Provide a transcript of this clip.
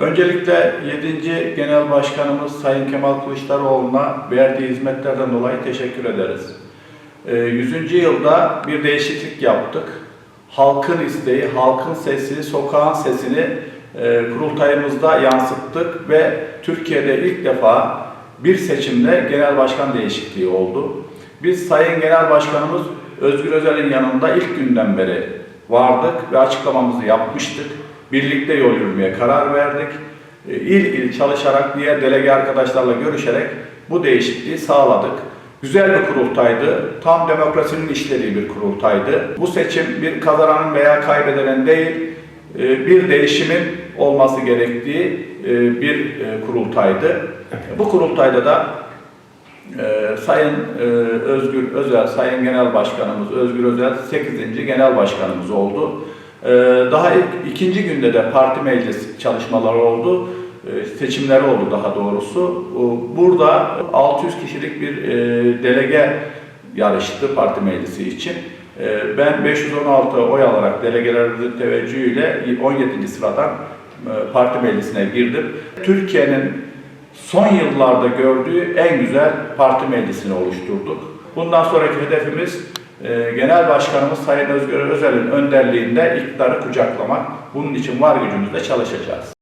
Öncelikle 7. Genel Başkanımız Sayın Kemal Kılıçdaroğlu'na verdiği hizmetlerden dolayı teşekkür ederiz. Ee, 100. yılda bir değişiklik yaptık. Halkın isteği, halkın sesi, sokağın sesini e, kurultayımızda yansıttık ve Türkiye'de ilk defa bir seçimde genel başkan değişikliği oldu. Biz Sayın Genel Başkanımız Özgür Özel'in yanında ilk günden beri vardık ve açıklamamızı yapmıştık. Birlikte yol yürümeye karar verdik. E, İl il çalışarak, diğer delege arkadaşlarla görüşerek bu değişikliği sağladık. Güzel bir kurultaydı. Tam demokrasinin işlediği bir kurultaydı. Bu seçim bir kazananın veya kaybedenin değil, e, bir değişimin olması gerektiği e, bir kurultaydı. Bu kurultayda da e, Sayın e, Özgür Özel, Sayın Genel Başkanımız Özgür Özel 8. Genel Başkanımız oldu. E, Daha ilk ikinci günde de parti meclis çalışmaları oldu. E, Seçimleri oldu daha doğrusu. Burada 600 kişilik bir e, delege yarıştı parti meclisi için. Ben 516 oy alarak delegelerimizin teveccühüyle 17. sıradan e, parti meclisine girdim. Türkiye'nin son yıllarda gördüğü en güzel parti meclisini oluşturduk. Bundan sonraki hedefimiz e, Genel Başkanımız Sayın Özgür Özel'in önderliğinde iktidarı kucaklamak. Bunun için var gücümüzle çalışacağız.